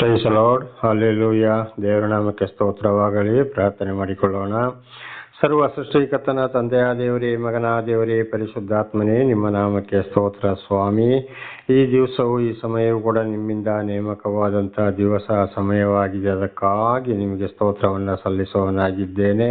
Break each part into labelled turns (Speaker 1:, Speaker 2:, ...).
Speaker 1: Price lord hallelujah ದೇವರ ನಾಮಕ್ಕೆ ಸ್ತೋತ್ರವಾಗಲಿ. ಪ್ರಾರ್ಥನೆ ಮಾಡಿಕೊಳ್ಳೋಣ. ಸರ್ವ ಸೃಷ್ಟಿಕತನ ತಂದೆಯ ದೇವರೇ, ಮಗನ ದೇವರೇ, ಪರಿಶುದ್ಧಾತ್ಮನೇ, ನಿಮ್ಮ ನಾಮಕ್ಕೆ ಸ್ತೋತ್ರ ಸ್ವಾಮಿ. ಈ ದಿವಸವು ಈ ಸಮಯವು ಕೂಡ ನಿಮ್ಮಿಂದ ನೇಮಕವಾದಂಥ ದಿವಸ, ಸಮಯವಾಗಿದೆ. ಅದಕ್ಕಾಗಿ ನಿಮಗೆ ಸ್ತೋತ್ರವನ್ನು ಸಲ್ಲಿಸುವವನಾಗಿದ್ದೇನೆ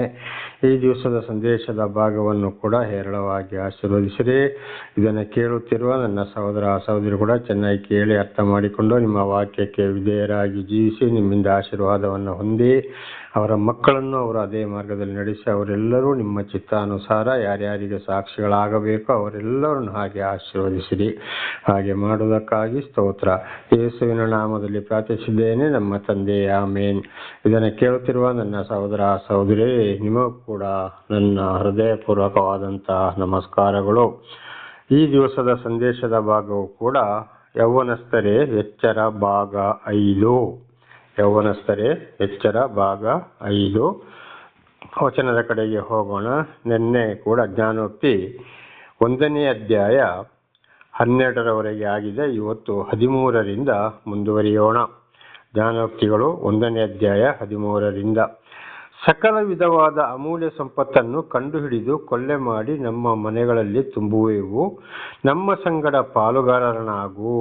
Speaker 1: ಈ ದಿವಸದ ಸಂದೇಶದ ಭಾಗವನ್ನು ಕೂಡ ಹೇರಳವಾಗಿ ಆಶೀರ್ವದಿಸಿರಿ. ಇದನ್ನು ಕೇಳುತ್ತಿರುವ ನನ್ನ ಸಹೋದರ ಸಹೋದರಿ ಕೂಡ ಚೆನ್ನಾಗಿ ಕೇಳಿ ಅರ್ಥ ಮಾಡಿಕೊಂಡು ನಿಮ್ಮ ವಾಕ್ಯಕ್ಕೆ ವಿಧೇಯರಾಗಿ ಜೀವಿಸಿ ನಿಮ್ಮಿಂದ ಆಶೀರ್ವಾದವನ್ನು ಹೊಂದಿ ಅವರ ಮಕ್ಕಳನ್ನು ಅವರು ಅದೇ ಮಾರ್ಗದಲ್ಲಿ ನಡೆಸಿ ಅವರೆಲ್ಲರೂ ನಿಮ್ಮ ಚಿತ್ತಾನುಸಾರ ಯಾರ್ಯಾರಿಗೆ ಸಾಕ್ಷಿಗಳಾಗಬೇಕು ಅವರೆಲ್ಲರನ್ನು ಹಾಗೆ ಆಶೀರ್ವದಿಸಿರಿ. ಹಾಗೆ ಮಾಡುವುದಕ್ಕಾಗಿ ಸ್ತೋತ್ರ. ಯೇಸುವಿನ ನಾಮದಲ್ಲಿ ಪ್ರಾರ್ಥಿಸಿದ್ದೇನೆ ನಮ್ಮ ತಂದೆ. ಆಮೇನ್. ಇದನ್ನು ಕೇಳುತ್ತಿರುವ ನನ್ನ ಸಹೋದರ ಸಹೋದರಿ ನಿಮಗೂ ಕೂಡ ನನ್ನ ಹೃದಯಪೂರ್ವಕವಾದಂತಹ ನಮಸ್ಕಾರಗಳು. ಈ ದಿವಸದ ಸಂದೇಶದ ಭಾಗವು ಕೂಡ ಯೌವನಸ್ಥರೇ ಎಚ್ಚರ ಭಾಗ ಐದು. ಯೌವನಸ್ಥರೇ ಎಚ್ಚರ ಭಾಗ ಐದು. ವಚನದ ಕಡೆಗೆ ಹೋಗೋಣ. ನಿನ್ನೆ ಕೂಡ ಜ್ಞಾನೋಕ್ತಿ ಒಂದನೇ ಅಧ್ಯಾಯ ಹನ್ನೆರಡರವರೆಗೆ ಆಗಿದೆ. ಇವತ್ತು ಹದಿಮೂರರಿಂದ ಮುಂದುವರಿಯೋಣ. ಜ್ಞಾನೋಕ್ತಿಗಳು ಒಂದನೇ ಅಧ್ಯಾಯ ಹದಿಮೂರರಿಂದ. ಸಕಲ ವಿಧವಾದ ಅಮೂಲ್ಯ ಸಂಪತ್ತನ್ನು ಕಂಡುಹಿಡಿದು ಕೊಳ್ಳೆ ಮಾಡಿ ನಮ್ಮ ಮನೆಗಳಲ್ಲಿ ತುಂಬುವೆವು. ನಮ್ಮ ಸಂಗಡ ಪಾಲುಗಾರನಾಗು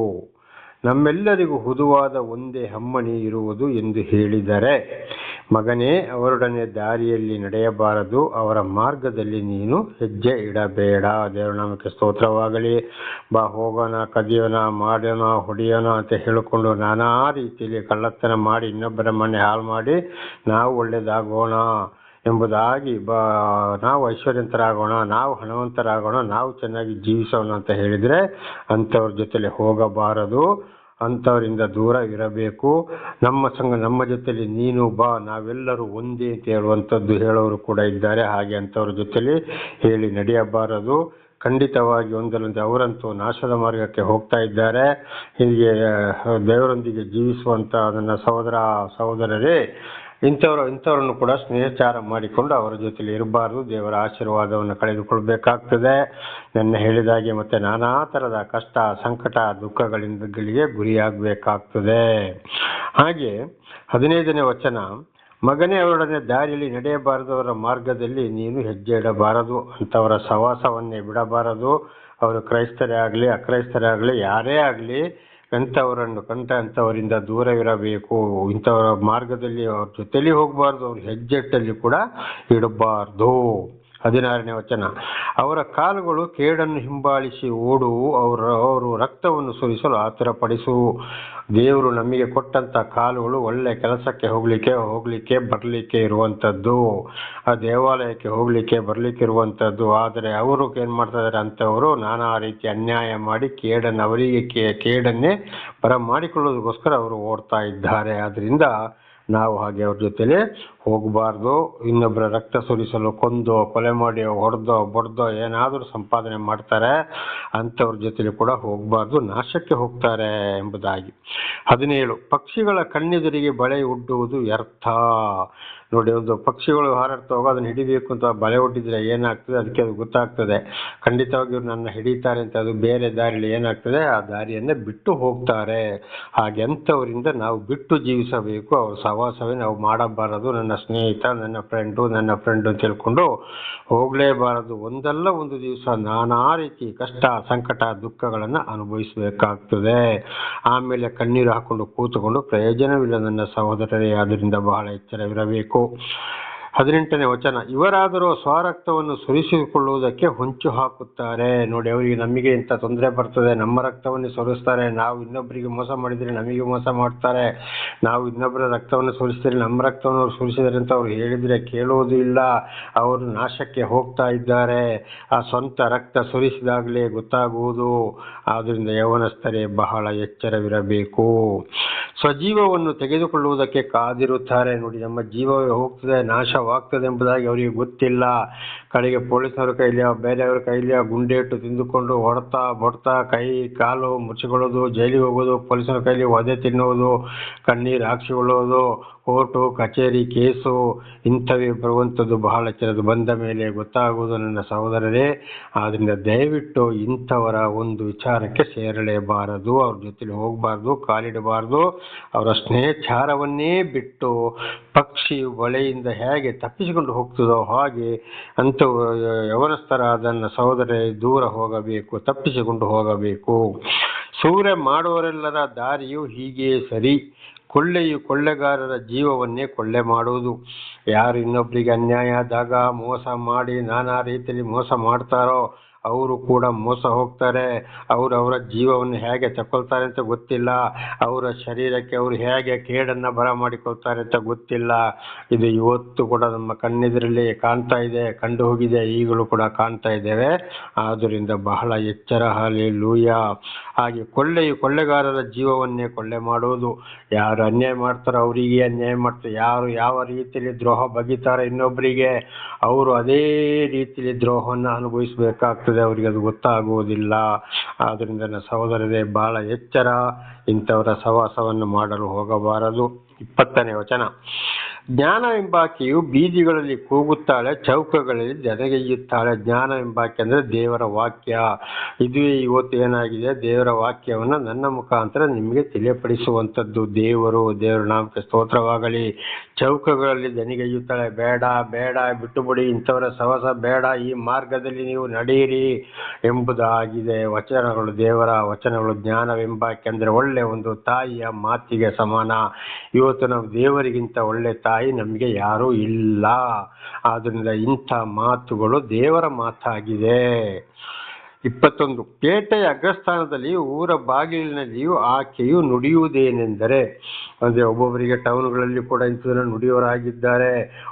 Speaker 1: ನಮ್ಮೆಲ್ಲರಿಗೂ ಹುದುವಾದ ಒಂದೇ ಹಮ್ಮಣಿ ಇರುವುದು ಎಂದು ಹೇಳಿದರೆ, ಮಗನೇ, ಅವರೊಡನೆ ದಾರಿಯಲ್ಲಿ ನಡೆಯಬಾರದು, ಅವರ ಮಾರ್ಗದಲ್ಲಿ ನೀನು ಹೆಜ್ಜೆ ಇಡಬೇಡ. ದೇವರ ನಾಮಕ್ಕೆ ಸ್ತೋತ್ರವಾಗಲಿ. ಬಾ, ಹೋಗೋಣ, ಕದಿಯೋಣ, ಮಾಡೋಣ, ಹೊಡೆಯೋಣ ಅಂತ ಹೇಳಿಕೊಂಡು ನಾನಾ ರೀತಿಯಲ್ಲಿ ಕಳ್ಳತನ ಮಾಡಿ ಇನ್ನೊಬ್ಬರ ಮನೆ ಹಾಳು ಮಾಡಿ ನಾವು ಒಳ್ಳೇದಾಗೋಣ. ಎಂಬುದಾಗಿ ಬಾ, ನಾವು ಐಶ್ವರ್ಯಂತರಾಗೋಣ ನಾವು ಹಣವಂತರಾಗೋಣ ನಾವು ಚೆನ್ನಾಗಿ ಜೀವಿಸೋಣ ಅಂತ ಹೇಳಿದರೆ ಅಂಥವ್ರ ಜೊತೆಲಿ ಹೋಗಬಾರದು. ಅಂಥವರಿಂದ ದೂರ ಇರಬೇಕು. ನಮ್ಮ ಸಂಘ, ನಮ್ಮ ಜೊತೆಲಿ ನೀನು ಬಾ, ನಾವೆಲ್ಲರೂ ಒಂದೇ ಅಂತ ಹೇಳುವಂಥದ್ದು ಹೇಳೋರು ಕೂಡ ಇದ್ದಾರೆ. ಹಾಗೆ ಅಂಥವ್ರ ಜೊತೆಲಿ ಹೇಳಿ ನಡೆಯಬಾರದು. ಖಂಡಿತವಾಗಿ ಒಂದಲ್ಲೊಂದು ಅವರಂತೂ ನಾಶದ ಮಾರ್ಗಕ್ಕೆ ಹೋಗ್ತಾ ಇದ್ದಾರೆ. ಹೀಗೆ, ದೇವರೊಂದಿಗೆ ಜೀವಿಸುವಂಥ ನನ್ನ ಸಹೋದರ, ಸಹೋದರರೇ ಇಂಥವ್ರು, ಇಂಥವರನ್ನು ಕೂಡ ಸ್ನೇಹಚಾರ ಮಾಡಿಕೊಂಡು ಅವರ ಜೊತೆಲಿ ಇರಬಾರ್ದು. ದೇವರ ಆಶೀರ್ವಾದವನ್ನು ಕಳೆದುಕೊಳ್ಬೇಕಾಗ್ತದೆ. ನನ್ನ ಹೇಳಿದಾಗೆ ಮತ್ತೆ ನಾನಾ ಥರದ ಕಷ್ಟ, ಸಂಕಟ, ದುಃಖಗಳಿಂದಗಳಿಗೆ ಗುರಿಯಾಗಬೇಕಾಗ್ತದೆ. ಹಾಗೆ ಹದಿನೈದನೇ ವಚನ, ಮಗನೇ, ಅವರೊಡನೆ ದಾರಿಯಲ್ಲಿ ನಡೆಯಬಾರದು ಅವರ ಮಾರ್ಗದಲ್ಲಿ ನೀನು ಹೆಜ್ಜೆ ಇಡಬಾರದು ಅಂಥವರ ಸವಾಸವನ್ನೇ ಬಿಡಬಾರದು. ಅವರು ಕ್ರೈಸ್ತರೇ ಆಗಲಿ, ಅಕ್ರೈಸ್ತರೇ ಆಗಲಿ, ಯಾರೇ ಆಗಲಿ ಅಂಥವರನ್ನು ಕಂಡ ಅಂಥವರಿಂದ ದೂರವಿರಬೇಕು ಇಂಥವರ ಮಾರ್ಗದಲ್ಲಿ ಅವ್ರ ಜೊತೆಲಿ ಹೋಗಬಾರ್ದು ಅವ್ರ ಹೆಜ್ಜೆಟ್ಟಲ್ಲಿ ಕೂಡ ಇಡಬಾರ್ದು. ಹದಿನಾರನೇ ವಚನ. ಅವರ ಕಾಲುಗಳು ಕೇಡನ್ನು ಹಿಂಬಾಲಿಸಿ ಓಡು ಅವರ, ಅವರು ರಕ್ತವನ್ನು ಸುರಿಸಲು ಆತುರಪಡಿಸು ದೇವರು ನಮಗೆ ಕೊಟ್ಟಂತ ಕಾಲುಗಳು ಒಳ್ಳೆ ಕೆಲಸಕ್ಕೆ ಹೋಗ್ಲಿಕ್ಕೆ ಹೋಗ್ಲಿಕ್ಕೆ ಬರಲಿಕ್ಕೆ ಇರುವಂಥದ್ದು ಆ ದೇವಾಲಯಕ್ಕೆ ಹೋಗ್ಲಿಕ್ಕೆ ಬರಲಿಕ್ಕೆ ಇರುವಂಥದ್ದು ಆದರೆ ಅವರು ಏನು ಮಾಡ್ತಾ ಇದ್ದಾರೆ ಅಂಥವರು ನಾನಾ ರೀತಿ ಅನ್ಯಾಯ ಮಾಡಿ ಕೇಡನ್ನು ಅವರಿಗೆ ಕೇಡನ್ನೇ ಬರ ಮಾಡಿಕೊಳ್ಳೋದಕ್ಕೋಸ್ಕರ ಅವರು ಓಡ್ತಾ ಇದ್ದಾರೆ. ಆದ್ರಿಂದ ನಾವು ಹಾಗೆ ಅವ್ರ ಜೊತೆಲಿ ಹೋಗಬಾರ್ದು ಇನ್ನೊಬ್ಬರ ರಕ್ತ ಸುರಿಸಲು ಕೊಂದು, ಕೊಲೆ ಮಾಡಿ, ಹೊಡೆದೋ ಬಡ್ದೋ ಏನಾದರೂ ಸಂಪಾದನೆ ಮಾಡ್ತಾರೆ, ಅಂಥವ್ರ ಜೊತೆಲಿ ಕೂಡ ಹೋಗಬಾರ್ದು, ನಾಶಕ್ಕೆ ಹೋಗ್ತಾರೆ ಎಂಬುದಾಗಿ. ಹದಿನೇಳು, ಪಕ್ಷಿಗಳ ಕಣ್ಣೆದುರಿಗೆ ಬಳೆ ಉಡ್ಡುವುದು ವ್ಯರ್ಥ. ನೋಡಿ, ಒಂದು ಪಕ್ಷಿಗಳು ಹಾರಾಡ್ತಾ ಅದನ್ನ ಹಿಡಿಬೇಕು ಅಂತ ಬಲೆ ಒಡ್ಡಿದ್ರೆ ಏನಾಗ್ತದೆ? ಅದಕ್ಕೆ ಅದು ಗೊತ್ತಾಗ್ತದೆ. ಖಂಡಿತವಾಗಿ ಇವ್ರು ನನ್ನ ಹಿಡಿತಾರೆ ಅಂತ ಅದು ಬೇರೆ ದಾರಿಲಿ ಏನಾಗ್ತದೆ? ಆ ದಾರಿಯನ್ನೇ ಬಿಟ್ಟು ಹೋಗ್ತಾರೆ. ಹಾಗೆ ಅಂಥವರಿಂದ ನಾವು ಬಿಟ್ಟು ಜೀವಿಸಬೇಕು. ಅವ್ರ ಸವಾಸವೇ ನಾವು ಮಾಡಬಾರದು. ನನ್ನ ಸ್ನೇಹಿತ, ನನ್ನ ಫ್ರೆಂಡು ನನ್ನ ಫ್ರೆಂಡು ಅಂತ ಹೇಳ್ಕೊಂಡು ಹೋಗಲೇಬಾರದು. ಒಂದಲ್ಲ ಒಂದು ದಿವಸ ನಾನಾ ರೀತಿ ಕಷ್ಟ, ಸಂಕಟ, ದುಃಖಗಳನ್ನು ಅನುಭವಿಸಬೇಕಾಗ್ತದೆ. ಆಮೇಲೆ ಕಣ್ಣೀರು ಹಾಕೊಂಡು ಕೂತುಕೊಂಡು ಪ್ರಯೋಜನವಿಲ್ಲ ನನ್ನ ಸಹೋದರರೇ. ಆದ್ದರಿಂದ ಬಹಳ ಎಚ್ಚರವಿರಬೇಕು. こ ಹದಿನೆಂಟನೇ ವಚನ, ಇವರಾದರೂ ಸ್ವರಕ್ತವನ್ನು ಸುರಿಸಿಕೊಳ್ಳುವುದಕ್ಕೆ ಹೊಂಚು ಹಾಕುತ್ತಾರೆ. ನೋಡಿ, ಅವರಿಗೆ ನಮಗೆ ಇಂಥ ತೊಂದರೆ ಬರ್ತದೆ. ನಮ್ಮ ರಕ್ತವನ್ನು ಸುರಿಸ್ತಾರೆ. ನಾವು ಇನ್ನೊಬ್ಬರಿಗೆ ಮೋಸ ಮಾಡಿದರೆ ನಮಗೆ ಮೋಸ ಮಾಡ್ತಾರೆ. ನಾವು ಇನ್ನೊಬ್ಬರ ರಕ್ತವನ್ನು ಸುರಿಸಿದರೆ ನಮ್ಮ ರಕ್ತವನ್ನು ಅವ್ರು ಸುರಿಸಿದರೆ ಅಂತ ಅವ್ರು ಹೇಳಿದರೆ ಕೇಳುವುದೂ ಇಲ್ಲ. ಅವರು ನಾಶಕ್ಕೆ ಹೋಗ್ತಾ ಇದ್ದಾರೆ. ಆ ಸ್ವಂತ ರಕ್ತ ಸುರಿಸಿದಾಗಲೇ ಗೊತ್ತಾಗುವುದು. ಆದ್ದರಿಂದ ಯೌವನಸ್ಥರೇ, ಬಹಳ ಎಚ್ಚರವಿರಬೇಕು. ಸ್ವಜೀವವನ್ನು ತೆಗೆದುಕೊಳ್ಳುವುದಕ್ಕೆ ಕಾದಿರುತ್ತಾರೆ. ನೋಡಿ, ನಮ್ಮ ಜೀವವೇ ಹೋಗ್ತದೆ ನಾಶವಾಗ್ತದೆ ಎಂಬುದಾಗಿ ಅವರಿಗೆ ಗೊತ್ತಿಲ್ಲ. ಕಡೆಗೆ ಪೊಲೀಸರ ಕೈಲಿಯ ಬೇರೆಯವರ ಕೈಲಿಯ ಗುಂಡೇಟು ತಿಂದುಕೊಂಡು ಹೊಡ್ತಾ ಬಡ್ತಾ ಕೈ, ಕಾಲು ಮುಚ್ಚಿಕೊಳ್ಳೋದು, ಜೈಲಿಗೆ ಹೋಗೋದು, ಪೊಲೀಸರ ಕೈಲಿ ಒದೆ ತಿನ್ನುವುದು, ಕಣ್ಣೀರು ಹಾಕ್ಸಿಕೊಳ್ಳೋದು ಕೋರ್ಟು, ಕಚೇರಿ, ಕೇಸು ಇಂಥವೇ ಬರುವಂಥದ್ದು ಬಹಳ ಚಿರದು ಬಂದ ಮೇಲೆ ಗೊತ್ತಾಗುವುದು ನನ್ನ ಸಹೋದರರೇ ಆದ್ದರಿಂದ ದಯವಿಟ್ಟು ಇಂಥವರ ಒಂದು ವಿಚಾರಕ್ಕೆ ಸೇರಲೇಬಾರದು, ಅವ್ರ ಜೊತೆಲಿ ಹೋಗಬಾರ್ದು, ಕಾಲಿಡಬಾರ್ದು, ಅವರ ಸ್ನೇಹಚಾರವನ್ನೇ ಬಿಟ್ಟು ಪಕ್ಷಿ ಒಳೆಯಿಂದ ಹೇಗೆ ತಪ್ಪಿಸಿಕೊಂಡು ಹೋಗ್ತದೋ ಹಾಗೆ ಅಂಥ ಯವನಸ್ಥರಾದ ನನ್ನ ಸಹೋದರೆ ದೂರ ಹೋಗಬೇಕು, ತಪ್ಪಿಸಿಕೊಂಡು ಹೋಗಬೇಕು. ಸೂರ್ಯ ಮಾಡುವರೆಲ್ಲರ ದಾರಿಯು ಹೀಗೆಯೇ ಸರಿ. ಕೊಳ್ಳೆಯು ಕೊಳ್ಳೆಗಾರರ ಜೀವವನ್ನೇ ಕೊಳ್ಳೆ ಮಾಡುವುದು. ಯಾರು ಇನ್ನೊಬ್ಬರಿಗೆ ಅನ್ಯಾಯ ಆದಾಗ ಮೋಸ ಮಾಡಿ ನಾನಾ ರೀತಿಯಲ್ಲಿ ಮೋಸ ಮಾಡ್ತಾರೋ ಅವರು ಕೂಡ ಮೋಸ ಹೋಗ್ತಾರೆ. ಅವರು ಅವರ ಜೀವವನ್ನು ಹೇಗೆ ತಕೊಳ್ತಾರೆ ಅಂತ ಗೊತ್ತಿಲ್ಲ. ಅವರ ಶರೀರಕ್ಕೆ ಅವರು ಹೇಗೆ ಕೇಡನ್ನು ಬರ ಮಾಡಿಕೊಳ್ತಾರೆ ಅಂತ ಗೊತ್ತಿಲ್ಲ. ಇದು ಇವತ್ತು ಕೂಡ ನಮ್ಮ ಕಣ್ಣೆದುರಲ್ಲಿ ಕಾಣ್ತಾ ಇದೆ, ಕಂಡು ಹೋಗಿದೆ, ಈಗಲೂ ಕೂಡ ಕಾಣ್ತಾ ಇದ್ದೇವೆ. ಆದ್ದರಿಂದ ಬಹಳ ಎಚ್ಚರ ಹಾಲಿ ಲೂಯ ಹಾಗೆ ಕೊಳ್ಳೆಯು ಕೊಳ್ಳೆಗಾರರ ಜೀವವನ್ನೇ ಕೊಳ್ಳೆ ಮಾಡುವುದು. ಯಾರು ಅನ್ಯಾಯ ಮಾಡ್ತಾರೋ ಅವರಿಗೆ ಅನ್ಯಾಯ ಮಾಡ್ತಾರೆ. ಯಾರು ಯಾವ ರೀತಿಯಲ್ಲಿ ದ್ರೋಹ ಬಗೆತಾರೆ ಇನ್ನೊಬ್ಬರಿಗೆ ಅವರು ಅದೇ ರೀತಿಯಲ್ಲಿ ದ್ರೋಹವನ್ನು ಅನುಭವಿಸಬೇಕಾಗ್ತದೆ, ಅವರಿಗೆ ಅದು ಗೊತ್ತಾಗುವುದಿಲ್ಲ. ಆದ್ದರಿಂದ ನನ್ನ ಸಹೋದರರೇ ಬಹಳ ಎಚ್ಚರ ಇಂಥವರ ಸವಾಸವನ್ನು ಮಾಡಲು ಹೋಗಬಾರದು. ಇಪ್ಪತ್ತನೇ ವಚನ. ಜ್ಞಾನ ಎಂಬಾಕೆಯು ಬೀದಿಗಳಲ್ಲಿ ಕೂಗುತ್ತಾಳೆ, ಚೌಕಗಳಲ್ಲಿ ಜದಗೆಯ್ಯುತ್ತಾಳೆ ಜ್ಞಾನ ಎಂಬಾಕೆ ಅಂದರೆ ದೇವರ ವಾಕ್ಯ. ಇದುವೇ ಇವತ್ತು ಏನಾಗಿದೆ? ದೇವರ ವಾಕ್ಯವನ್ನು ನನ್ನ ಮುಖಾಂತರ ನಿಮಗೆ ತಿಳಿಯಪಡಿಸುವಂಥದ್ದು. ದೇವರು, ದೇವರ ನಾಮಕ್ಕೆ ಸ್ತೋತ್ರವಾಗಲಿ. ಚೌಕಗಳಲ್ಲಿ ದನಿಗೆಯ್ಯುತ್ತಾಳೆ ಬೇಡ ಬೇಡ, ಬಿಟ್ಟುಬಿಡಿ. ಇಂಥವರ ಸವಸ ಬೇಡ. ಈ ಮಾರ್ಗದಲ್ಲಿ ನೀವು ನಡೆಯಿರಿ ಎಂಬುದಾಗಿದೆ ವಚನಗಳು. ದೇವರ ವಚನಗಳು ಜ್ಞಾನವೆಂಬಾಕೆ ಅಂದರೆ ಒಳ್ಳೆ ಒಂದು ತಾಯಿಯ ಮಾತಿಗೆ ಸಮಾನ. ಇವತ್ತು ನಾವು ದೇವರಿಗಿಂತ ಒಳ್ಳೆ ತಾಯಿ ನಮಗೆ ಯಾರೂ ಇಲ್ಲ. ಆದ್ದರಿಂದ ಇಂಥ ಮಾತುಗಳು ದೇವರ ಮಾತಾಗಿದೆ. ಇಪ್ಪತ್ತೊಂದು, ಪೇಟೆಯ ಅಗ್ರಸ್ಥಾನದಲ್ಲಿ ಊರ ಬಾಗಿಲಿನಲ್ಲಿಯೂ ಆಕೆಯು ನುಡಿಯುವುದೇನೆಂದರೆ ಅಂದರೆ ಒಬ್ಬೊಬ್ಬರಿಗೆ ಟೌನ್ಗಳಲ್ಲಿ ಕೂಡ ಇಂಥದನ್ನು ನುಡಿಯವರಾಗಿದ್ದಾರೆ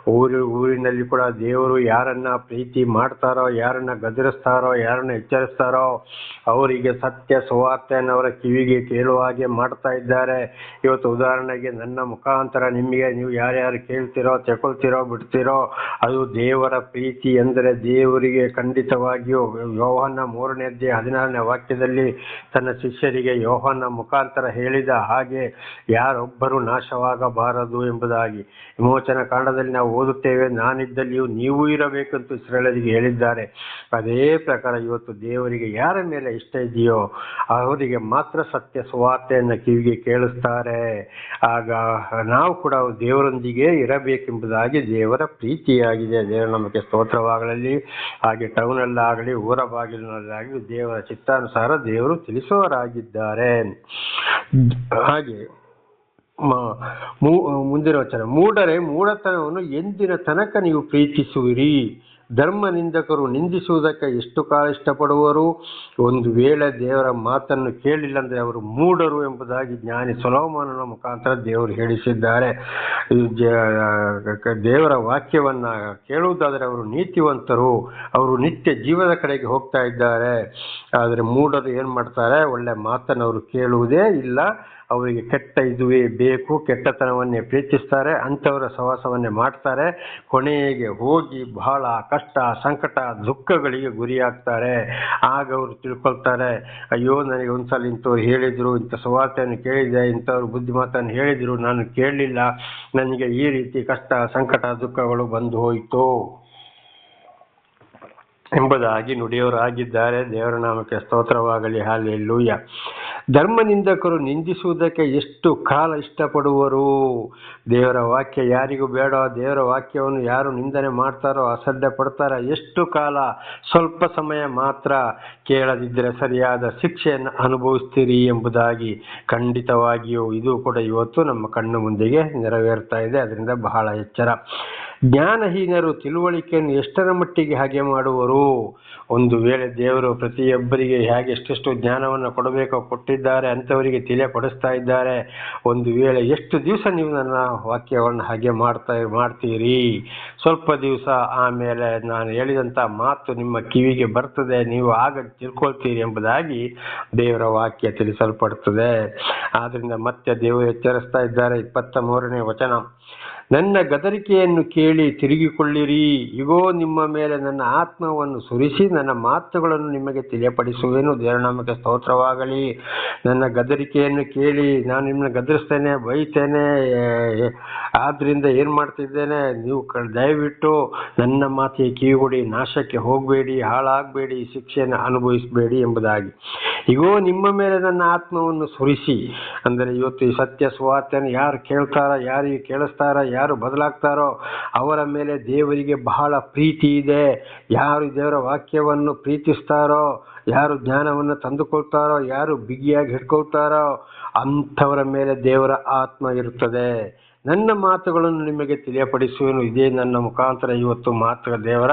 Speaker 1: ಊರು, ಊರಿನಲ್ಲಿ ಕೂಡ ದೇವರು ಯಾರನ್ನ ಪ್ರೀತಿ ಮಾಡ್ತಾರೋ, ಯಾರನ್ನ ಗದರಿಸ್ತಾರೋ, ಯಾರನ್ನ ಎಚ್ಚರಿಸ್ತಾರೋ, ಅವರಿಗೆ ಸತ್ಯ ಸುವಾರ್ತೆಯನ್ನು ಅವರ ಕಿವಿಗೆ ಕೇಳುವ ಹಾಗೆ ಮಾಡ್ತಾ ಇದ್ದಾರೆ. ಇವತ್ತು ಉದಾಹರಣೆಗೆ ನನ್ನ ಮುಖಾಂತರ ನಿಮಗೆ ನೀವು ಯಾರ್ಯಾರು ಕೇಳ್ತಿರೋ ತಗೊಳ್ತಿರೋ ಬಿಡ್ತಿರೋ, ಅದು ದೇವರ ಪ್ರೀತಿ ಎಂದರೆ ದೇವರಿಗೆ ಖಂಡಿತವಾಗಿಯೂ ಯೋಹನ ಮೂರನೇ ಅಧ್ಯಾಯ ಹದಿನಾರನೇ ವಾಕ್ಯದಲ್ಲಿ ತನ್ನ ಶಿಷ್ಯರಿಗೆ ಯೋಹನ ಮುಖಾಂತರ ಹೇಳಿದ ಹಾಗೆ ಯಾರೊಬ್ಬರು ನಾಶವಾಗಬಾರದು ಎಂಬುದಾಗಿ. ವಿಮೋಚನ ಕಾಂಡದಲ್ಲಿ ನಾವು ಓದುತ್ತೇವೆ ನಾನಿದ್ದಲ್ಲಿಯೂ ನೀವು ಇರಬೇಕಂತ ಇಸ್ರೇಲರಿಗೆ ಹೇಳಿದ್ದಾರೆ. ಅದೇ ಪ್ರಕಾರ ಇವತ್ತು ದೇವರಿಗೆ ಯಾರ ಮೇಲೆ ಇಷ್ಟ ಇದೆಯೋ, ಅವರಿಗೆ ಮಾತ್ರ ಸತ್ಯ ಸುವಾರ್ತೆಯನ್ನು ಕಿವಿಗೆ ಕೇಳಿಸ್ತಾರೆ. ಆಗ ನಾವು ಕೂಡ ದೇವರೊಂದಿಗೆ ಇರಬೇಕೆಂಬುದಾಗಿ ದೇವರ ಪ್ರೀತಿಯಾಗಿದೆ. ದೇವರ ನಮಗೆ ಸ್ತೋತ್ರವಾಗಲಿ, ಹಾಗೆ ಟೌನಲ್ಲಾಗಲಿ ಊರ ಬಾಗಿಲಿನಲ್ಲಾಗಲಿ ದೇವರ ಚಿತ್ತಾನುಸಾರ ದೇವರು ತಿಳಿಸುವರಾಗಿದ್ದಾರೆ ಹಾಗೆ ಮುಂದಿನ ವಚನ. ಮೂಢರೇ, ಮೂಢತನವನ್ನು ಎಂದಿನ ತನಕ ನೀವು ಪ್ರೀತಿಸುವಿರಿ. ಧರ್ಮ ನಿಂದಕರು ನಿಂದಿಸುವುದಕ್ಕೆ ಎಷ್ಟು ಕಾಲ ಇಷ್ಟಪಡುವರು? ಒಂದು ವೇಳೆ ದೇವರ ಮಾತನ್ನು ಕೇಳಿಲ್ಲ ಅಂದರೆ ಅವರು ಮೂಡರು ಎಂಬುದಾಗಿ ಜ್ಞಾನಿ ಸೊಲೋಮಾನನ ಮುಖಾಂತರ ದೇವರು ಹೇಳಿಸಿದ್ದಾರೆ. ದೇವರ ವಾಕ್ಯವನ್ನು ಕೇಳುವುದಾದರೆ ಅವರು ನೀತಿವಂತರು. ಅವರು ನಿತ್ಯ ಜೀವದ ಕಡೆಗೆ ಹೋಗ್ತಾ ಇದ್ದಾರೆ. ಆದರೆ ಮೂಢರು ಏನು ಮಾಡ್ತಾರೆ? ಒಳ್ಳೆ ಮಾತನ್ನು ಅವರು ಕೇಳುವುದೇ ಇಲ್ಲ. ಅವರಿಗೆ ಕೆಟ್ಟ ಇದುವೇ ಬೇಕು, ಕೆಟ್ಟತನವನ್ನೇ ಪ್ರೀತಿಸ್ತಾರೆ, ಅಂಥವರ ಸಹವಾಸವನ್ನೇ ಮಾಡ್ತಾರೆ. ಕೊನೆಗೆ ಹೋಗಿ ಬಹಳ ಕಷ್ಟ, ಸಂಕಟ, ದುಃಖಗಳಿಗೆ ಗುರಿಯಾಗ್ತಾರೆ. ಆಗ ಅವರು ತಿಳ್ಕೊಳ್ತಾರೆ, ಅಯ್ಯೋ, ನನಗೆ ಒಂದ್ಸಲ ಇಂಥವ್ರು ಹೇಳಿದ್ರು, ಇಂಥ ಸುವಾರ್ತೆಯನ್ನು ಕೇಳಿದೆ, ಇಂಥವ್ರು ಬುದ್ಧಿಮಾತನ್ನು ಹೇಳಿದ್ರು, ನಾನು ಕೇಳಲಿಲ್ಲ. ನನಗೆ ಈ ರೀತಿ ಕಷ್ಟ, ಸಂಕಟ, ದುಃಖಗಳು ಬಂದು ಹೋಯಿತು. ಎಂಬುದಾಗಿ ನುಡಿಯವರಾಗಿದ್ದಾರೆ ದೇವರ ನಾಮಕ್ಕೆ ಸ್ತೋತ್ರವಾಗಲಿ ಹಾಲೆಲ್ಲೂಯ ಧರ್ಮ ನಿಂದಕರು ನಿಂದಿಸುವುದಕ್ಕೆ ಎಷ್ಟು ಕಾಲ ಇಷ್ಟಪಡುವರು? ದೇವರ ವಾಕ್ಯ ಯಾರಿಗೂ ಬೇಡ, ದೇವರ ವಾಕ್ಯವನ್ನು ಯಾರು ನಿಂದನೆ ಮಾಡ್ತಾರೋ ಅಸಡ್ಡೆ ಪಡ್ತಾರೋ ಎಷ್ಟು ಕಾಲ? ಸ್ವಲ್ಪ ಸಮಯ ಮಾತ್ರ ಕೇಳದಿದ್ದರೆ ಸರಿಯಾದ ಶಿಕ್ಷೆಯನ್ನು ಅನುಭವಿಸ್ತೀರಿ ಎಂಬುದಾಗಿ ಖಂಡಿತವಾಗಿಯೂ ಇದು ಕೂಡ ಇವತ್ತು ನಮ್ಮ ಕಣ್ಣು ಮುಂದೆಗೆ ನೆರವೇರ್ತಾ ಇದೆ. ಅದರಿಂದ ಬಹಳ ಎಚ್ಚರ. ಜ್ಞಾನಹೀನರು ತಿಳುವಳಿಕೆಯನ್ನು ಎಷ್ಟರ ಮಟ್ಟಿಗೆ ಹಾಗೆ ಮಾಡುವರು? ಒಂದು ವೇಳೆ ದೇವರು ಪ್ರತಿಯೊಬ್ಬರಿಗೆ ಹೇಗೆ ಎಷ್ಟೆಷ್ಟು ಜ್ಞಾನವನ್ನು ಕೊಡಬೇಕೋ ಕೊಟ್ಟಿದ್ದಾರೆ, ಅಂಥವರಿಗೆ ತಿಳಿಯಪಡಿಸ್ತಾ ಇದ್ದಾರೆ, ಒಂದು ವೇಳೆ ಎಷ್ಟು ದಿವಸ ನೀವು ನನ್ನ ವಾಕ್ಯವನ್ನು ಹಾಗೆ ಮಾಡ್ತಾ ಮಾಡ್ತೀರಿ? ಸ್ವಲ್ಪ ದಿವಸ ಆಮೇಲೆ ನಾನು ಹೇಳಿದಂಥ ಮಾತು ನಿಮ್ಮ ಕಿವಿಗೆ ಬರ್ತದೆ, ನೀವು ಆಗ ತಿಳ್ಕೊಳ್ತೀರಿ ಎಂಬುದಾಗಿ ದೇವರ ವಾಕ್ಯ ತಿಳಿಸಲ್ಪಡ್ತದೆ. ಆದ್ದರಿಂದ ಮತ್ತೆ ದೇವರು ಎಚ್ಚರಿಸ್ತಾ ಇದ್ದಾರೆ. ಇಪ್ಪತ್ತ ಮೂರನೇ ವಚನ. ನನ್ನ ಗದರಿಕೆಯನ್ನು ಕೇಳಿ ತಿರುಗಿಕೊಳ್ಳಿರಿ. ಇಗೋ, ನಿಮ್ಮ ಮೇಲೆ ನನ್ನ ಆತ್ಮವನ್ನು ಸುರಿಸಿ, ನನ್ನ ಮಾತುಗಳನ್ನು ನಿಮಗೆ ತಿಳಿಯಪಡಿಸುವೆನು. ದೇವನಾಮಕ್ಕೆ ಸ್ತೋತ್ರವಾಗಲಿ. ನನ್ನ ಗದರಿಕೆಯನ್ನು ಕೇಳಿ, ನಾನು ನಿಮ್ಮನ್ನ ಗದರಿಸ್ತೇನೆ, ಬೈತೇನೆ ಆದ್ರಿಂದ ಏನು ಮಾಡ್ತಿದ್ದೇನೆ? ನೀವು ದಯವಿಟ್ಟು ನನ್ನ ಮಾತಿಗೆ ಕಿವಿಗೊಡಿ, ನಾಶಕ್ಕೆ ಹೋಗಬೇಡಿ, ಹಾಳಾಗಬೇಡಿ, ಶಿಕ್ಷೆಯನ್ನು ಅನುಭವಿಸಬೇಡಿ ಎಂಬುದಾಗಿ. ಇಗೋ, ನಿಮ್ಮ ಮೇಲೆ ನನ್ನ ಆತ್ಮವನ್ನು ಸುರಿಸಿ. ಅಂದರೆ ಇವತ್ತು ಈ ಸತ್ಯ ಸುವಾರ್ತೆಯನ್ನು ಯಾರು ಕೇಳ್ತಾರ, ಯಾರಿಗೆ ಕೇಳಿಸ್ತಾರ ಯಾರು ಬದಲಾಗ್ತಾರೋ ಅವರ ಮೇಲೆ ದೇವರಿಗೆ ಬಹಳ ಪ್ರೀತಿ ಇದೆ. ಯಾರು ದೇವರ ವಾಕ್ಯವನ್ನು ಪ್ರೀತಿಸ್ತಾರೋ, ಯಾರು ಜ್ಞಾನವನ್ನು ತಂದುಕೊಳ್ತಾರೋ, ಯಾರು ಬಿಗಿಯಾಗಿ ಹಿಡ್ಕೊಳ್ತಾರೋ ಅಂಥವರ ಮೇಲೆ ದೇವರ ಆತ್ಮ ಇರುತ್ತದೆ. ನನ್ನ ಮಾತುಗಳನ್ನು ನಿಮಗೆ ತಿಳಿಯಪಡಿಸುವೆನು. ಇದೇ ನನ್ನ ಮುಖಾಂತರ ಇವತ್ತು ಮಾತ್ರ ದೇವರ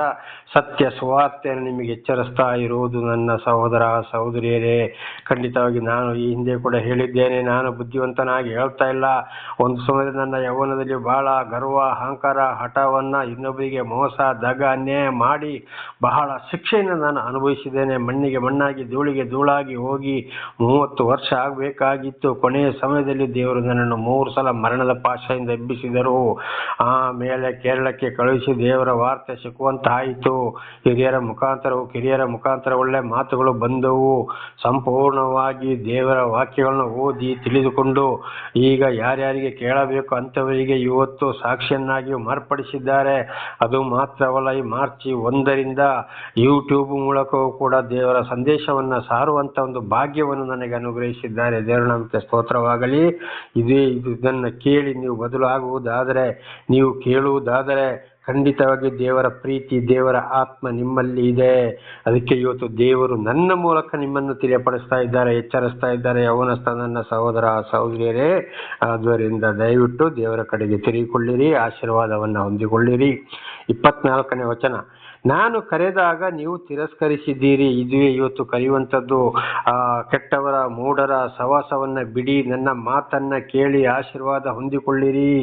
Speaker 1: ಸತ್ಯ ಸುವಾರ್ತೆಯನ್ನು ನಿಮಗೆ ಎಚ್ಚರಿಸ್ತಾ ಇರುವುದು ನನ್ನ ಸಹೋದರ ಸಹೋದರಿಯರೇ. ಖಂಡಿತವಾಗಿ ನಾನು ಈ ಹಿಂದೆ ಕೂಡ ಹೇಳಿದ್ದೇನೆ. ನಾನು ಬುದ್ಧಿವಂತನಾಗಿ ಹೇಳ್ತಾ ಇಲ್ಲ. ಒಂದು ಸಮಯದಲ್ಲಿ ನನ್ನ ಯೌವನದಲ್ಲಿ ಬಹಳ ಗರ್ವ, ಅಹಂಕಾರ, ಹಠವನ್ನು, ಇನ್ನೊಬ್ಬರಿಗೆ ಮೋಸ, ದಗ, ಅನ್ಯಾಯ ಮಾಡಿ ಬಹಳ ಶಿಕ್ಷೆಯನ್ನು ನಾನು ಅನುಭವಿಸಿದ್ದೇನೆ. ಮಣ್ಣಿಗೆ ಮಣ್ಣಾಗಿ, ಧೂಳಿಗೆ ಧೂಳಾಗಿ ಹೋಗಿ ಮೂವತ್ತು ವರ್ಷ ಆಗಬೇಕಾಗಿತ್ತು. ಕೊನೆಯ ಸಮಯದಲ್ಲಿ ದೇವರು ನನ್ನನ್ನು ಮೂರು ಸಲ ಮರಣದ ಪಾಶದಿಂದ ಆ ಮೇಲೆ ಕೇರಳಕ್ಕೆ ಕಳುಹಿಸಿ ದೇವರ ವಾರ್ತೆ ಸಿಕ್ಕುವಂತಾಯಿತು. ಹಿರಿಯರ ಮುಖಾಂತರವು ಕಿರಿಯರ ಮುಖಾಂತರ ಒಳ್ಳೆ ಮಾತುಗಳು ಬಂದವು. ಸಂಪೂರ್ಣವಾಗಿ ದೇವರ ವಾಕ್ಯಗಳನ್ನು ಓದಿ ತಿಳಿದುಕೊಂಡು ಈಗ ಯಾರ್ಯಾರಿಗೆ ಕೇಳಬೇಕು ಅಂಥವರಿಗೆ ಇವತ್ತು ಸಾಕ್ಷಿಯನ್ನಾಗಿ ಮಾರ್ಪಡಿಸಿದ್ದಾರೆ. ಅದು ಮಾತ್ರವಲ್ಲ, ಈ ಮಾರ್ಚ್ ಒಂದರಿಂದ ಯೂಟ್ಯೂಬ್ ಮೂಲಕವೂ ಕೂಡ ದೇವರ ಸಂದೇಶವನ್ನು ಸಾರುವಂತ ಒಂದು ಭಾಗ್ಯವನ್ನು ನನಗೆ ಅನುಗ್ರಹಿಸಿದ್ದಾರೆ. ದೇವರ ಸ್ತೋತ್ರವಾಗಲಿ. ಇದು ಇದನ್ನು ಕೇಳಿ ನೀವು ಬದಲಾಗುವುದಾದರೆ ನೀವು ಕೇಳುವುದಾದರೆ ಖಂಡಿತವಾಗಿ ದೇವರ ಪ್ರೀತಿ, ದೇವರ ಆತ್ಮ ನಿಮ್ಮಲ್ಲಿ ಇದೆ. ಅದಕ್ಕೆ ಇವತ್ತು ದೇವರು ನನ್ನ ಮೂಲಕ ನಿಮ್ಮನ್ನು ತಿಳಿಯಪಡಿಸ್ತಾ ಇದ್ದಾರೆ, ಎಚ್ಚರಿಸ್ತಾ ಇದ್ದಾರೆ. ಯವನಸ್ಥ, ನನ್ನ ಸಹೋದರ, ಸಹೋದರಿಯರೇ, ಆದ್ದರಿಂದ ದಯವಿಟ್ಟು ದೇವರ ಕಡೆಗೆ ತಿರುಗಿಕೊಳ್ಳಿರಿ, ಆಶೀರ್ವಾದವನ್ನು ಹೊಂದಿಕೊಳ್ಳಿರಿ. ಇಪ್ಪತ್ನಾಲ್ಕನೇ ವಚನ. ನಾನು ಕರೆದಾಗ ನೀವು ತಿರಸ್ಕರಿಸಿದ್ದೀರಿ. ಇದುವೇ ಇವತ್ತು ಕರೆಯುವಂಥದ್ದು ಕೆಟ್ಟವರ, ಮೂಢರ ಸವಾಸವನ್ನ ಬಿಡಿ, ನನ್ನ ಮಾತನ್ನ ಕೇಳಿ ಆಶೀರ್ವಾದ ಹೊಂದಿಕೊಳ್ಳಿರಿ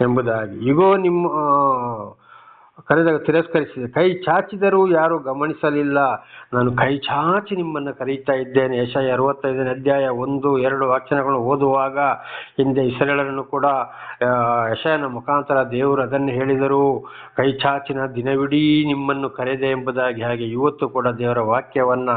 Speaker 1: ಎಂಬುದಾಗಿ. ಇಗೋ ನಿಮ್ಮ ಕರೆದಾಗ ತಿರಸ್ಕರಿಸಿದೆ. ಕೈ ಚಾಚಿದರೂ ಯಾರು ಗಮನಿಸಲಿಲ್ಲ. ನಾನು ಕೈ ಚಾಚಿ ನಿಮ್ಮನ್ನು ಕರೀತಾ ಇದ್ದೇನೆ. ಯಶಯ ಅರವತ್ತೈದನೇ ಅಧ್ಯಾಯ ಒಂದು, ಎರಡು ವಾಕ್ಯಗಳನ್ನು ಓದುವಾಗ ಹಿಂದೆ ಇಸ್ರೇಲರನ್ನು ಕೂಡ ಯಶಾಯನ ಯಶಯನ ಮುಖಾಂತರ ದೇವರು ಅದನ್ನು ಹೇಳಿದರು. ಕೈ ಚಾಚಿನ ದಿನವಿಡೀ ನಿಮ್ಮನ್ನು ಕರೆದೆ ಎಂಬುದಾಗಿ ಹಾಗೆ ಇವತ್ತು ಕೂಡ ದೇವರ ವಾಕ್ಯವನ್ನು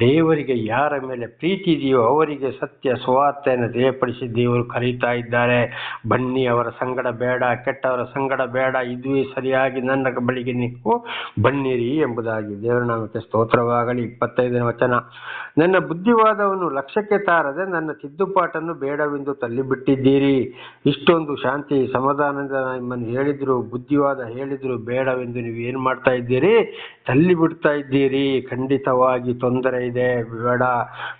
Speaker 1: ದೇವರಿಗೆ ಯಾರ ಮೇಲೆ ಪ್ರೀತಿ ಇದೆಯೋ ಅವರಿಗೆ ಸತ್ಯ ಸುವಾರ್ತೆಯನ್ನು ದಯಪಡಿಸಿ ದೇವರು ಕರೀತಾ ಇದ್ದಾರೆ. ಬನ್ನಿ, ಅವರ ಸಂಗಡ ಬೇಡ, ಕೆಟ್ಟವರ ಸಂಗಡ ಬೇಡ, ಇದುವೇ ಸರಿಯಾಗಿ ನನ್ನ ಬಳಿಗೆ ನೀವು ಬನ್ನಿರಿ ಎಂಬುದಾಗಿ ದೇವರ ನಾಮಕ್ಕೆ ಸ್ತೋತ್ರವಾಗಲಿ. ಇಪ್ಪತ್ತೈದನೇ ವಚನ. ನನ್ನ ಬುದ್ಧಿವಾದವನ್ನು ಲಕ್ಷ್ಯಕ್ಕೆ ತಾರದೆ ನನ್ನ ತಿದ್ದುಪಾಟನ್ನು ಬೇಡವೆಂದು ತಳ್ಳಿಬಿಟ್ಟಿದ್ದೀರಿ. ಇಷ್ಟೊಂದು ಶಾಂತಿ ಸಮಾಧಾನದ ನಿಮ್ಮನ್ನು ಹೇಳಿದ್ರು, ಬುದ್ಧಿವಾದ ಹೇಳಿದ್ರು ಬೇಡವೆಂದು ನೀವು ಏನ್ ಮಾಡ್ತಾ ಇದ್ದೀರಿ? ತಳ್ಳಿ ಬಿಡ್ತಾ ಇದ್ದೀರಿ. ಖಂಡಿತವಾಗಿ ತೊಂದರೆ ಇದೆ. ಬೇಡ.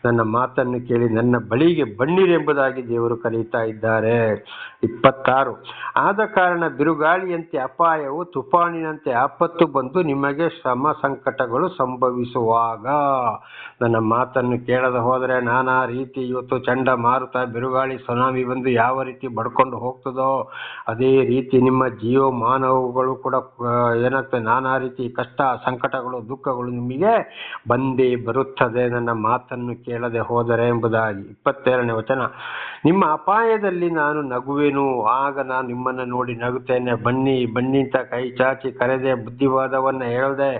Speaker 1: ನನ್ನ ಮಾತನ್ನು ಕೇಳಿ ನನ್ನ ಬಳಿಗೆ ಬನ್ನಿರಿ ಎಂಬುದಾಗಿ ದೇವರು ಕರೀತಾ ಇದ್ದಾರೆ. ಇಪ್ಪತ್ತಾರು. ಆದ ಕಾರಣ ಬಿರುಗಾಳಿಯಂತೆ ಅಪಾಯವು ತುಫಾನಿನಂತೆ ಆಪತ್ತು ಬಂದು ನಿಮಗೆ ಶ್ರಮ ಸಂಕಟಗಳು ಸಂಭವಿಸುವಾಗ. ನನ್ನ ಮಾತನ್ನು ಕೇಳದೆ ಹೋದರೆ ನಾನಾ ರೀತಿ ಇವತ್ತು ಚಂಡಮಾರುತ ಬಿರುಗಾಳಿ ಸುನಾಮಿ ಬಂದು ಯಾವ ರೀತಿ ಬಡ್ಕೊಂಡು ಹೋಗ್ತದೋ, ಅದೇ ರೀತಿ ನಿಮ್ಮ ಜೀವ ಮಾನವಗಳು ಕೂಡ ಏನಾಗ್ತದೆ ನಾನಾ ರೀತಿ ಕಷ್ಟ, ಸಂಕಟಗಳು, ದುಃಖಗಳು ನಿಮಗೆ ಬಂದೇ ಬರುತ್ತದೆ. ನನ್ನ ಮಾತನ್ನು ಕೇಳದೆ ಹೋದರೆ ಎಂಬುದಾಗಿ. ಇಪ್ಪತ್ತೆರಡನೇ ವಚನ. ನಿಮ್ಮ ಅಪಾಯದಲ್ಲಿ ನಾನು ನಗುವೆನು. ಆಗ ನಾನು ನಿಮ್ಮನ್ನು ನೋಡಿ ನಗುತ್ತೇನೆ. ಬನ್ನಿ ಬನ್ನಿ ಅಂತ ಕೈ ಚಾಚಿ ಕರೆದೆ, ಬುದ್ಧಿವಾದವನ್ನ ಹೇಳದೆ,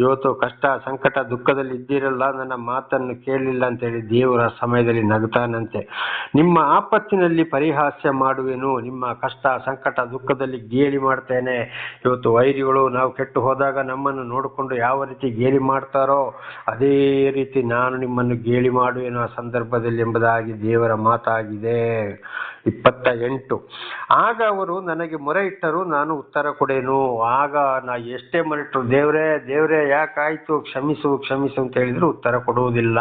Speaker 1: ಇವತ್ತು ಕಷ್ಟ, ಸಂಕಟ, ದುಃಖದಲ್ಲಿ ಇದ್ದೀರಲ್ಲ, ನನ್ನ ಮಾತನ್ನು ಕೇಳಲಿಲ್ಲ ಅಂತೇಳಿ ದೇವರ ಸಮಯದಲ್ಲಿ ನಗ್ತಾನಂತೆ. ನಿಮ್ಮ ಆಪತ್ತಿನಲ್ಲಿ ಪರಿಹಾಸ್ಯ ಮಾಡುವೆನು, ನಿಮ್ಮ ಕಷ್ಟ, ಸಂಕಟ, ದುಃಖದಲ್ಲಿ ಗೇಲಿ ಮಾಡ್ತೇನೆ. ಇವತ್ತು ವೈರಿಗಳು ನಾವು ಕೆಟ್ಟು ಹೋದಾಗ ನಮ್ಮನ್ನು ನೋಡಿಕೊಂಡು ಯಾವ ರೀತಿ ಗೇಲಿ ಮಾಡ್ತಾರೋ, ಅದೇ ರೀತಿ ನಾನು ನಿಮ್ಮನ್ನು ಗೇಲಿ ಮಾಡುವೆನು ಆ ಸಂದರ್ಭದಲ್ಲಿ ಎಂಬುದಾಗಿ ದೇವರ ಮಾತಾಗಿದೆ. ಇಪ್ಪತ್ತ ಎಂಟು ಆಗ ಅವರು ನನಗೆ ಮೊರೆ ಇಟ್ಟರು, ನಾನು ಉತ್ತರ ಕೊಡೇನು. ಆಗ ನಾ ಎಷ್ಟೇ ಮರೆಟ್ರು, ದೇವರೇ ದೇವರೇ, ಯಾಕಾಯ್ತು? ಕ್ಷಮಿಸು ಕ್ಷಮಿಸು ಅಂತ ಹೇಳಿದ್ರು ಉತ್ತರ ಕೊಡುವುದಿಲ್ಲ.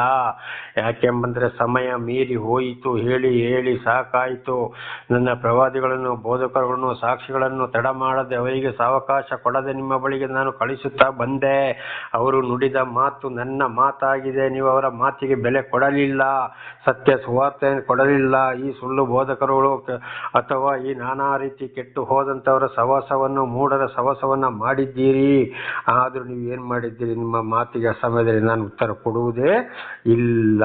Speaker 1: ಯಾಕೆಂಬಂದ್ರೆ ಸಮಯ ಮೀರಿ ಹೋಯಿತು. ಹೇಳಿ ಹೇಳಿ, ಸಾಕಾಯಿತು. ನನ್ನ ಪ್ರವಾದಿಗಳನ್ನು, ಬೋಧಕರುಗಳನ್ನು, ಸಾಕ್ಷಿಗಳನ್ನು ತಡ ಮಾಡದೆ ಅವರಿಗೆ ಸಾವಕಾಶ ಕೊಡದೆ ನಿಮ್ಮ ಬಳಿಗೆ ನಾನು ಕಳಿಸುತ್ತಾ ಬಂದೆ. ಅವರು ನುಡಿದ ಮಾತು ನನ್ನ ಮಾತಾಗಿದೆ. ನೀವು ಅವರ ಮಾತಿಗೆ ಬೆಲೆ ಕೊಡಲಿಲ್ಲ. ಸತ್ಯ ಸುವಾರ್ತೆ ಕೊಡಲಿಲ್ಲ. ಈ ಸುಳ್ಳು ಬೋಧಕರುಗಳು ಕ- ಅಥವಾ ಈ ನಾನಾ ರೀತಿ ಕೆಟ್ಟು ಹೋದಂಥವರ ಸವಾಸವನ್ನು, ಮೂಢರ ಸವಾಸವನ್ನು ಮಾಡಿದ್ದೀರಿ. ಆದರೂ ನೀವು ಏನು ಮಾಡಿದ್ದೀರಿ? ನಿಮ್ಮ ಮಾತಿಗೆ ಸಮಯದಲ್ಲಿ ನಾನು ಉತ್ತರ ಕೊಡುವುದೇ ಇಲ್ಲ.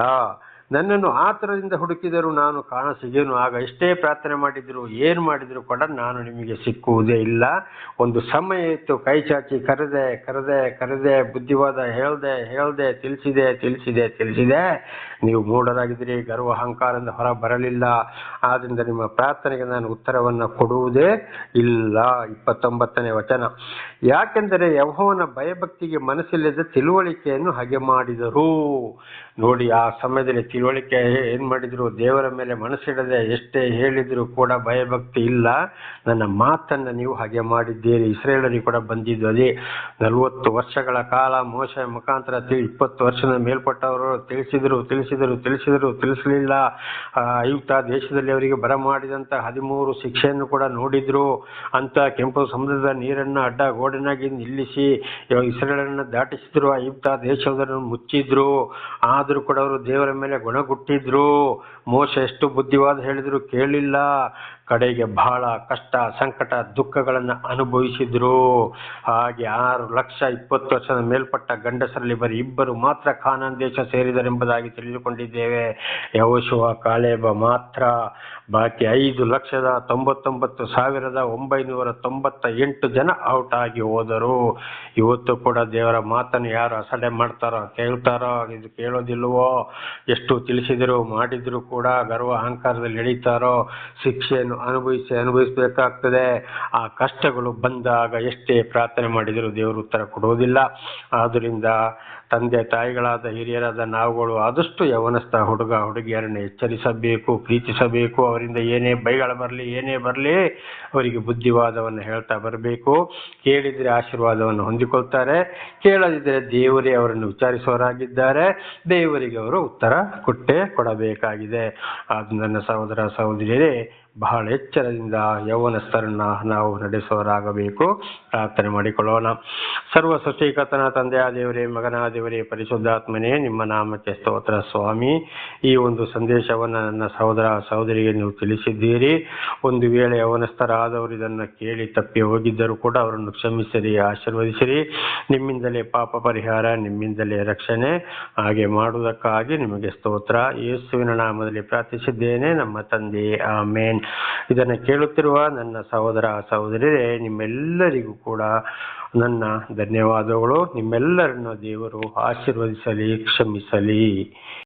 Speaker 1: ನನ್ನನ್ನು ಆತರದಿಂದ ಹುಡುಕಿದರೂ ನಾನು ಕಾಣಸಿಗೇನು? ಆಗ ಎಷ್ಟೇ ಪ್ರಾರ್ಥನೆ ಮಾಡಿದರೂ, ಏನು ಮಾಡಿದರೂ ಕೂಡ ನಾನು ನಿಮಗೆ ಸಿಕ್ಕುವುದೇ ಇಲ್ಲ. ಒಂದು ಸಮಯ ಇತ್ತು, ಕೈ ಚಾಚಿ, ಕರೆದೆ ಕರೆದೆ ಕರೆದೆ, ಬುದ್ಧಿವಾದ, ಹೇಳ್ದೆ ಹೇಳ್ದೆ, ತಿಳಿಸಿದೆ ತಿಳಿಸಿದೆ ತಿಳಿಸಿದೆ. ನೀವು ಮೂಢರಾಗಿದ್ದೀರಿ, ಗರ್ವ ಅಹಂಕಾರದಿಂದ ಹೊರ ಬರಲಿಲ್ಲ. ಆದ್ದರಿಂದ ನಿಮ್ಮ ಪ್ರಾರ್ಥನೆಗೆ ನಾನು ಉತ್ತರವನ್ನು ಕೊಡುವುದೇ ಇಲ್ಲ. ಇಪ್ಪತ್ತೊಂಬತ್ತನೇ ವಚನ. ಯಾಕೆಂದರೆ ಯಹೋವನ ಭಯಭಕ್ತಿಗೆ ಮನಸ್ಸಿಲ್ಲದ ತಿಳುವಳಿಕೆಯನ್ನು ಹಾಗೆ ಮಾಡಿದರು. ನೋಡಿ, ಆ ಸಮಯದಲ್ಲಿ ತಿಳುವಳಿಕೆ ಏನ್ ಮಾಡಿದ್ರು? ದೇವರ ಮೇಲೆ ಮನಸ್ಸಿಡದೆ ಎಷ್ಟೇ ಹೇಳಿದ್ರು ಕೂಡ ಭಯಭಕ್ತಿ ಇಲ್ಲ. ನನ್ನ ಮಾತನ್ನ ನೀವು ಹಾಗೆ ಮಾಡಿದ್ದೀರಿ. ಇಸ್ರೇಲರಿಗೆ ಕೂಡ ಬಂದಿದ್ದು ಅದೇ. ನಲವತ್ತು ವರ್ಷಗಳ ಕಾಲ ಮೋಶ ಮುಖಾಂತರ ಇಪ್ಪತ್ತು ವರ್ಷದ ಮೇಲ್ಪಟ್ಟವರು ತಿಳಿಸಿದ್ರು, ತಿಳಿಸಿದರು ತಿಳಿಸಿದರು, ತಿಳಿಸಲಿಲ್ಲ. ಆಯುಕ್ತ ದೇಶದಲ್ಲಿ ಅವರಿಗೆ ಬರ ಮಾಡಿದಂತ ಹದಿಮೂರು ಶಿಕ್ಷೆಯನ್ನು ಕೂಡ ನೋಡಿದ್ರು. ಅಂತ ಕೆಂಪು ಸಮುದ್ರದ ನೀರನ್ನು ಅಡ್ಡ ಗೋಡಿನಾಗಿ ನಿಲ್ಲಿಸಿ ಇಸ್ರೇಲನ್ನು ದಾಟಿಸಿದ್ರು. ಆಯುಕ್ತ ದೇಶವನ್ನು ಮುಚ್ಚಿದ್ರು. ಆದರೂ ಕೂಡ ಅವರು ದೇವರ ಮೇಲೆ ಗುಣಗುಟ್ಟಿದ್ರು. ಮೋಸ ಎಷ್ಟು ಬುದ್ಧಿವಾದ ಹೇಳಿದ್ರು ಕೇಳಿಲ್ಲ. ಕಡೆಗೆ ಬಹಳ ಕಷ್ಟ, ಸಂಕಟ, ದುಃಖಗಳನ್ನು ಅನುಭವಿಸಿದ್ರು. ಹಾಗೆ ಆರು ಲಕ್ಷ ಇಪ್ಪತ್ತು ವರ್ಷದ ಮೇಲ್ಪಟ್ಟ ಗಂಡಸರಲ್ಲಿ ಬರೀ ಇಬ್ಬರು ಮಾತ್ರ ಖಾನಾನ್ ದೇಶ ಸೇರಿದರೆಂಬುದಾಗಿ ತಿಳಿದುಕೊಂಡಿದ್ದೇವೆ. ಯಹೋಶುವ ಕಾಳೇಬ ಮಾತ್ರ. ಬಾಕಿ ಐದು ಲಕ್ಷದ ತೊಂಬತ್ತೊಂಬತ್ತು ಸಾವಿರದ ಒಂಬೈನೂರ ತೊಂಬತ್ತ ಎಂಟು ಜನ ಔಟ್ ಆಗಿ ಹೋದರು. ಇವತ್ತು ಕೂಡ ದೇವರ ಮಾತನ್ನು ಯಾರು ಅಸಡೆ ಮಾಡ್ತಾರೋ ಕೇಳ್ತಾರೋ ಇದು ಕೇಳೋದಿಲ್ವೋ? ಎಷ್ಟು ತಿಳಿಸಿದ್ರು, ಮಾಡಿದ್ರು ಕೂಡ, ಗರ್ವ ಅಹಂಕಾರದಲ್ಲಿ ನಡೀತಾರೋ ಶಿಕ್ಷೆಯನ್ನು ಅನುಭವಿಸಿ ಅನುಭವಿಸಬೇಕಾಗ್ತದೆ. ಆ ಕಷ್ಟಗಳು ಬಂದಾಗ ಎಷ್ಟೇ ಪ್ರಾರ್ಥನೆ ಮಾಡಿದರೂ ದೇವರು ಉತ್ತರ ಕೊಡುವುದಿಲ್ಲ. ಆದ್ದರಿಂದ ತಂದೆ ತಾಯಿಗಳಾದ ಹಿರಿಯರಾದ ನಾವುಗಳು ಆದಷ್ಟು ಯವನಸ್ಥ ಹುಡುಗ ಹುಡುಗಿಯರನ್ನು ಎಚ್ಚರಿಸಬೇಕು, ಪ್ರೀತಿಸಬೇಕು. ಅವರಿಂದ ಏನೇ ಬೈಗಳ ಬರಲಿ, ಏನೇ ಬರಲಿ ಅವರಿಗೆ ಬುದ್ಧಿವಾದವನ್ನು ಹೇಳ್ತಾ ಬರಬೇಕು. ಕೇಳಿದರೆ ಆಶೀರ್ವಾದವನ್ನು ಹೊಂದಿಕೊಳ್ತಾರೆ. ಕೇಳದಿದ್ದರೆ ದೇವರೇ ಅವರನ್ನು ವಿಚಾರಿಸುವವರಾಗಿದ್ದಾರೆ. ದೇವರಿಗೆ ಅವರು ಉತ್ತರ ಕೊಟ್ಟೇ ಕೊಡಬೇಕಾಗಿದೆ. ಅದು ನನ್ನ ಸಹೋದರ, ಸಹೋದರಿಯರೇ ಬಹಳ ಎಚ್ಚರದಿಂದ ಯೌವನಸ್ಥರನ್ನ ನಾವು ನಡೆಸುವವರಾಗಬೇಕು. ಪ್ರಾರ್ಥನೆ ಮಾಡಿಕೊಳ್ಳೋಣ. ಸರ್ವ ಸೃಷ್ಟಿಕರ್ತನ ತಂದೆಯ ದೇವರೇ, ಮಗನ ದೇವರೇ, ಪರಿಶುದ್ಧಾತ್ಮನೇ, ನಿಮ್ಮ ನಾಮಕ್ಕೆ ಸ್ತೋತ್ರ ಸ್ವಾಮಿ. ಈ ಒಂದು ಸಂದೇಶವನ್ನು ನನ್ನ ಸಹೋದರ ಸಹೋದರಿಗೆ ನೀವು ತಿಳಿಸಿದ್ದೀರಿ. ಒಂದು ವೇಳೆ ಯವನಸ್ಥರಾದವರು ಇದನ್ನು ಕೇಳಿ ತಪ್ಪಿ ಹೋಗಿದ್ದರೂ ಕೂಡ ಅವರನ್ನು ಕ್ಷಮಿಸಿರಿ, ಆಶೀರ್ವದಿಸಿರಿ. ನಿಮ್ಮಿಂದಲೇ ಪಾಪ ಪರಿಹಾರ, ನಿಮ್ಮಿಂದಲೇ ರಕ್ಷಣೆ. ಹಾಗೆ ಮಾಡುವುದಕ್ಕಾಗಿ ನಿಮಗೆ ಸ್ತೋತ್ರ. ಯೇಸುವಿನ ನಾಮದಲ್ಲಿ ಪ್ರಾರ್ಥಿಸಿದ್ದೇನೆ. ನಮ್ಮ ತಂದೆ, ಆಮೇನ್. ಇದನ್ನು ಕೇಳುತ್ತಿರುವ ನನ್ನ ಸಹೋದರ ಸಹೋದರಿಯರೇ ನಿಮ್ಮೆಲ್ಲರಿಗೂ ಕೂಡ ನನ್ನ ಧನ್ಯವಾದಗಳು. ನಿಮ್ಮೆಲ್ಲರನ್ನು ದೇವರು ಆಶೀರ್ವದಿಸಲಿ ಕ್ಷಮಿಸಲಿ.